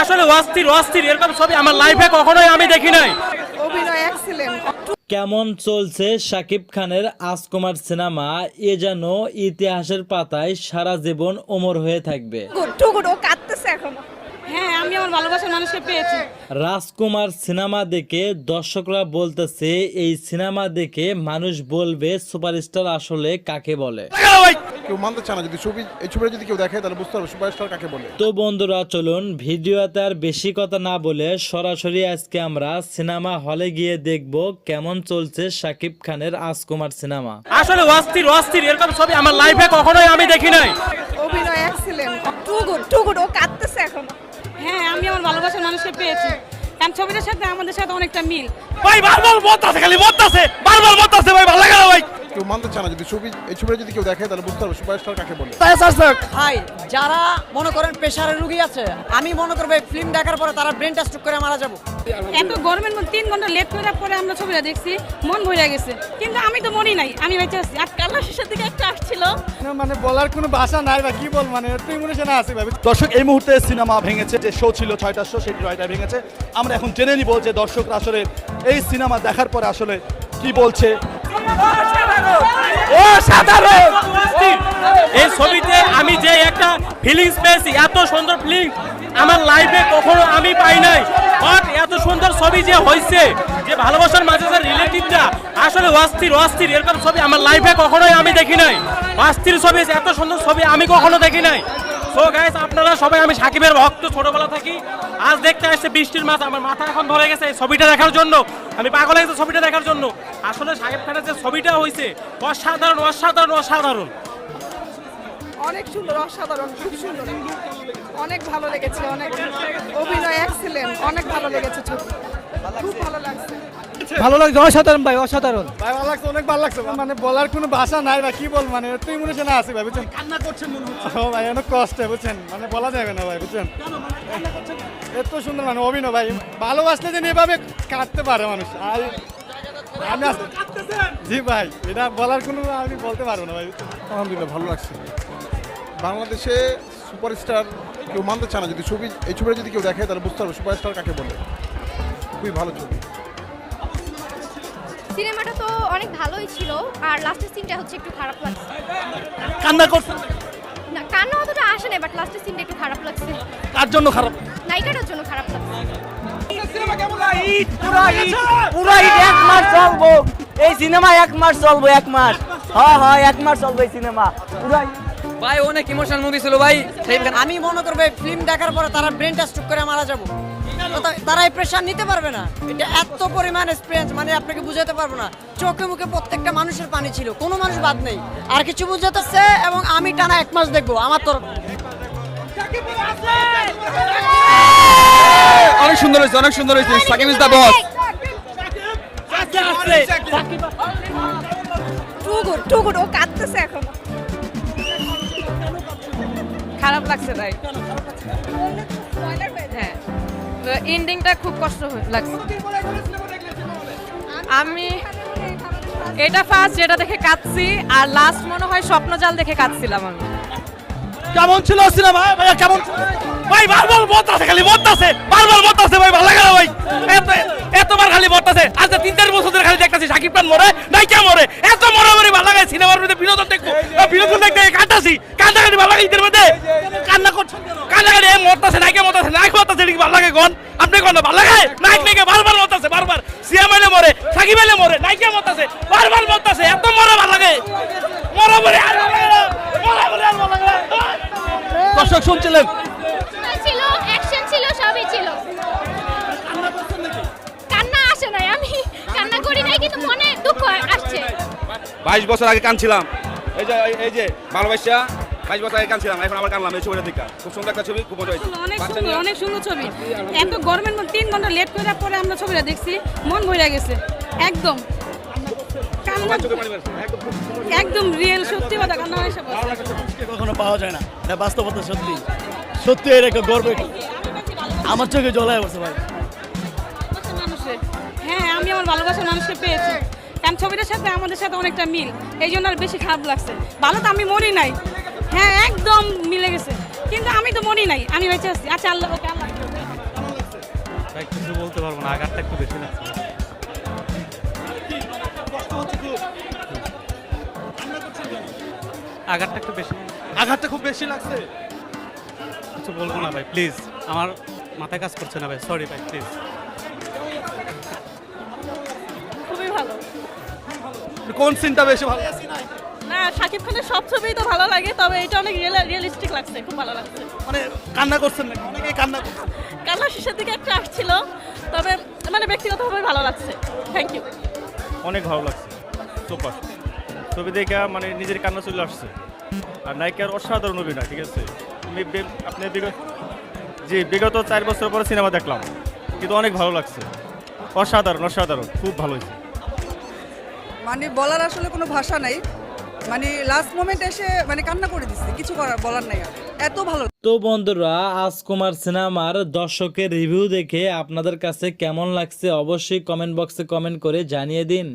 আসলে অস্থির অস্থির এরকম ছবি আমার লাইফে কখনোই আমি দেখি নাই। অভিনয় এক্সিলেন্ট কেমন চলছে শাকিব খানের আজকুমার সিনেমা? এ যেন ইতিহাসের পাতায় সারা জীবন অমর হয়ে থাকবে। ও কাঁদতেছে এখনও। হ্যাঁ আমি আমার ভালোবাসার মানুষকে পেয়েছি। রাজকুমার সিনেমা দেখে দর্শকরা বলতেছে এই সিনেমা দেখে মানুষ বলবে সুপারস্টার আসলে কাকে বলে? কেউ মানতে চায় না যদি ছবি এই ছবিটা যদি কেউ দেখে তাহলে বুঝতে পারবে সুপারস্টার কাকে বলে। তো বন্ধুরা চলুন ভিডিওতে আর বেশি কথা না বলে সরাসরি আজকে আমরা সিনেমা হলে গিয়ে দেখব কেমন চলছে শাকিব খানের আজকুমার সিনেমা। আসলে অস্থির অস্থির। এরকম ছবি আমার লাইফে কখনোই আমি দেখি নাই। অভিনয় excellent too good too good ও হ্যাঁ আমি আমার ভালোবাসার মানুষকে পেয়েছি। কারণ ছবিটার সাথে আমাদের সাথে অনেকটা মিল। ভাই, বারবার মত আছে খালি, মত আছে। বারবার মত আছে ভাই, ভালো লাগে ভাই। কেউ মানতে চায় না যদি ছবি এই ছবিটা যদি কেউ দেখে তাহলে বুঝতে পারবে সুপারস্টার কাকে বলে। ভাই যারা মনে করেন প্রেশারের রুগী আছে আমি মনে করব এই ফিল্ম দেখার পরে তারা ব্রেন স্ট্রোক করে মারা যাব। এত গরমের মধ্যে তিন ঘণ্টা লেট করার পরে আমরা ছবিটা দেখছি মন ভরে গেছে। কিন্তু আমি তো মরি নাই আমি বেঁচে আছি। আর কাল্লা শেষের দিকে একটা আসছিল। মানে বলার কোনো ভাষা নাই বা কি বল মানে এত ইমোশনে আছে ভাবে দর্শক এই মুহূর্তে সিনেমা ভেঙেছে যে শো ছিল ছয়টা শো সেই ছয়টা ভেঙেছে। আমরা এখন জেনে নিব যে দর্শকরা আসলে এই সিনেমা দেখার পরে আসলে কি বলছে। ও সাধারণ। এই ছবিতে আমি যে একটা ফিলিংস পেয়েছি, এত সুন্দর ফিলিংস আমার লাইফে কখনো আমি পাই নাই। বাট এত সুন্দর ছবি যে হয়েছে যে ভালোবাসার মাঝে যে রিলেটিভটা আসলে অস্থির অস্থির, এরকম ছবি আমার লাইফে কখনোই আমি দেখি নাই। অস্থির ছবি, এত সুন্দর ছবি আমি কখনো দেখি নাই। সো গাইস আপনারা সবাই আমি সাকিবের ভক্ত, ছোটবেলা থাকি আজ দেখতে আসছে বৃষ্টির মাছ, আমার মাথা এখন ধরে গেছে ছবিটা দেখার জন্য। আমি পাগল হয়ে ছবিটা দেখার জন্য। আসলে সাকিব খানের যে ছবিটা হয়েছে অসাধারণ অসাধারণ অসাধারণ। অনেক সুন্দর, অসাধারণ, খুব সুন্দর। অনেক ভালো লেগেছে, অনেক অভিনয় এক্সিলেন্ট অনেক ভালো লেগেছে ছবি। খুব ভালো লাগছে। ভালো লাগছে অসাধারণ ভাই অসাধারণ। ভাই ভালো লাগছে অনেক ভালো লাগছে মানে বলার কোনো ভাষা নাই বা কি বল মানে তুই এত ইমোশনে আছে ভাই বুঝছেন? কান্না করছেন মনে হচ্ছে। ও ভাই অনেক কষ্টে বুঝছেন? মানে বলা যাবে না ভাই বুঝছেন? এত সুন্দর মানে অভিনয় ভাই ভালোবাসলে যেন এভাবে কাটতে পারে মানুষ। আর আমি জি ভাই এটা বলার কোনো আমি বলতে পারব না ভাই আলহামদুলিল্লাহ ভালো লাগছে। বাংলাদেশে সুপারস্টার কেউ মানতে চায় না যদি ছবি এই ছবিটা যদি কেউ দেখে তাহলে বুঝতে পারবে সুপারস্টার কাকে বলে। খুবই ভালো ছবি। সিনেমাটা তো অনেক ভালোই ছিল আর লাস্টের সিনটা হচ্ছে একটু খারাপ লাগছে। কান্না করছে? না কান্না অতটা আসে না বাট লাস্টের সিনটা একটু খারাপ লাগছে। কার জন্য খারাপ? নায়িকাটার জন্য খারাপ লাগছে। পুরো এক মাস চলবো। এই সিনেমা এক মাস চলবো এক মাস। হ্যাঁ হ্যাঁ এক মাস চলবো এই সিনেমা। পুরাই ভাই অনেক ইমোশনাল মুভি ছিল ভাই। আমি মনে করব ফিল্ম দেখার পরে তারা ব্রেনটা স্ট্রোক করে মারা যাব। তারা এই প্রেশার নিতে পারবে না। এটা এত পরিমাণ এক্সপিরিয়েন্স মানে আপনাকে বুঝাতে পারব না। চোখে মুখে প্রত্যেকটা মানুষের পানি ছিল কোনো মানুষ বাদ নেই। আর কিছু বুঝাতেছে এবং আমি টানা এক মাস দেখব আমার তরফ অনেক সুন্দর হয়েছে অনেক সুন্দর হয়েছে। Shakib is the boss too good too good ও কাঁদতেছে এখনও। খারাপ লাগছে তাই। এন্ডিংটা খুব কষ্ট লাগছে। আমি এটা ফার্স্ট যেটা দেখে কাঁদছি আর লাস্ট মনে হয় স্বপ্নজাল দেখে কাঁদছিলাম আমি। কেমন ছিল সিনেমা? ভাইয়া কেমন? ভাই বারবার খালি মরতাছে বারবার ভাই ভালো লাগে না ভাই। এত এতবার খালি আজ তিন চার বছর ধরে খালি দেখতাছি সাকিব খান মরে নাইকা মরে। এত মরে মরে ভালো লাগে সিনেমার মধ্যে বিনোদন দেখব। বিনোদন দেখতে কাটাছি কান্দাকাটি ভালো লাগে ঈদের মধ্যে। কান্না করছেন কান্দাকাটি এ মরতাছে এটা কি ভালো লাগে কোন? আপনি কোন ভালো লাগে? নাইক নাইকা বারবার মরতাছে বারবার। এলে মরে সাকিব মরে নাইকা মরতাছে বারবার মরতাছে এত মরে ভালো লাগে। মরে মরে আর ভালো লাগে মরে মরে আর ভালো লাগে দর্শক শুনছিলেন? ছিল অ্যাকশন ছিল সবই ছিল। কান্না আসে নাই আমি। কান্না করি নাই কিন্তু মনে দুঃখ আসছে। বাইশ বছর আগে কানছিলাম এই যে এই যে ভালোবাসা বাইশ বছর আগে কানছিলাম এখন আবার কানলাম এই ছবিটা দেখা খুব সুন্দর একটা ছবি খুব মজা হয়েছে। অনেক সুন্দর অনেক সুন্দর ছবি। এত গরমের মধ্যে তিন ঘণ্টা লেট করার পরে আমরা ছবিটা দেখছি মন ভরে গেছে। একদম। একদম রিয়েল সত্যি কথা কান্না এসে কখনো পাওয়া যায় না। এটা বাস্তবতা সত্যি। সত্যি এর একটা গর্ব। আমার চোখে জলায় পড়ছে ভাই। হ্যাঁ আমি আমার ভালোবাসার মানুষকে পেয়েছি। কারণ ছবিটার সাথে আমাদের সাথে অনেকটা মিল। এই জন্য আর বেশি খারাপ লাগছে। ভালো তো আমি মরি নাই। হ্যাঁ একদম মিলে গেছে। কিন্তু আমি তো মরি নাই আমি বেঁচে আছি। আচ্ছা আল্লাহ ওকে আল্লাহ। ভাই কিছু বলতে পারব না আঘাতটা একটু বেশি লাগছে। আঘাতটা একটু বেশি আঘাতটা খুব বেশি লাগছে। কিছু বলব না ভাই প্লিজ আমার মাথায় কাজ করছে না ভাই সরি ভাই প্লিজ খুবই ভালো। কোন সিনটা বেশি ভালো? শাকিব খানের সব ছবিই তো ভালো লাগে তবে এটা অনেক রিয়েলিস্টিক লাগছে খুব ভালো লাগছে। মানে কান্না করছেন নাকি? অনেকেই কান্না করছে। কান্না শেষের দিকে একটা আসছিল তবে মানে ব্যক্তিগতভাবে ভালো লাগছে। থ্যাংক ইউ অনেক ভালো লাগছে। সুপার ছবি দেখে মানে নিজের কান্না চলে আসছে। আর নায়িকার অসাধারণ অভিনয় ঠিক আছে? আমি আপনি বিগত জি বিগত চার বছর পরে সিনেমা দেখলাম। কিন্তু অনেক ভালো লাগছে। অসাধারণ অসাধারণ। খুব ভালো হয়েছে। মানে বলার আসলে কোনো ভাষা নাই। মানে লাস্ট মোমেন্ট এসে মানে কান্না করে দিচ্ছে কিছু করার, বলার নাই এত ভালো তো বন্ধুরা, আজকুমার সিনেমার দর্শকের রিভিউ দেখে আপনাদের কাছে কেমন লাগছে অবশ্যই কমেন্ট বক্সে কমেন্ট করে জানিয়ে দিন।